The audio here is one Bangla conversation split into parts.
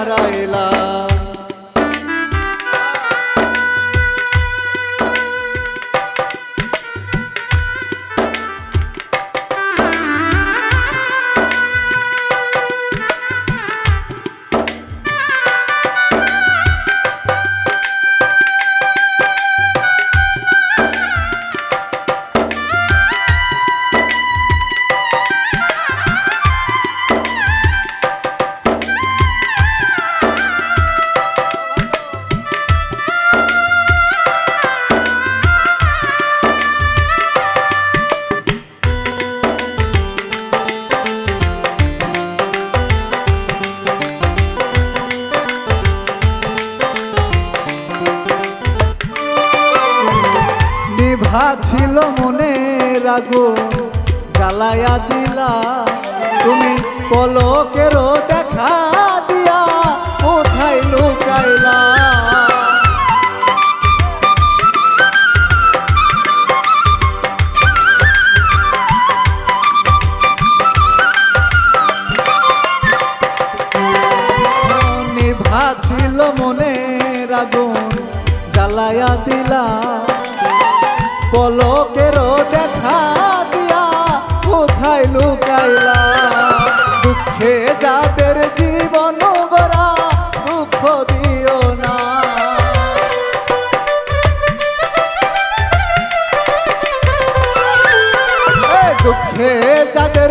হারাইলাম নিভা ছিল মনে রাগো জ্বালায়া দিলা। তুমি পলকেরও দেখা পলকেরও দেখা দিয়া কোথায় লুকাইলা? দুঃখে যাদের জীবন গড়া দুঃখ দিও না। দুঃখে যাদের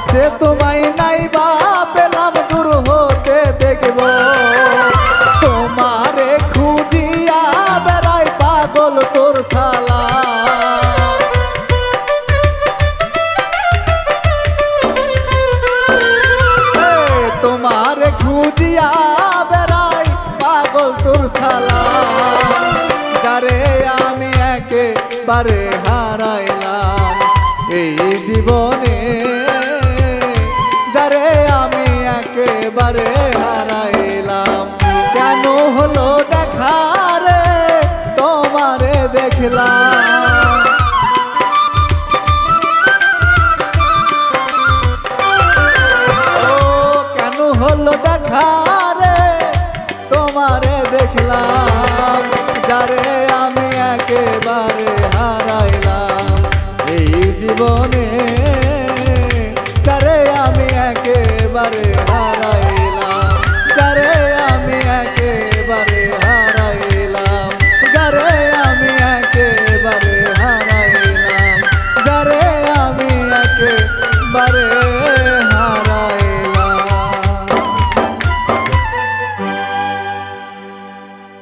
কাছে তোমায় নাই বা পেলাম দূর হতে দেখব। তোমারে খুঁজিয়া বেড়াই পাগল তোর সালা তোমারে খুঁজিয়া বেড়াই পাগল তোর সালা যারে আমি একেবারে হারাইলাম, এই জীবনে দেখলাম ও, কেন হলো দেখা রে? তোমারে দেখলাম, যারে আমি একেবারে হারাইলাম। এই জীবনে যারে আমি একেবারে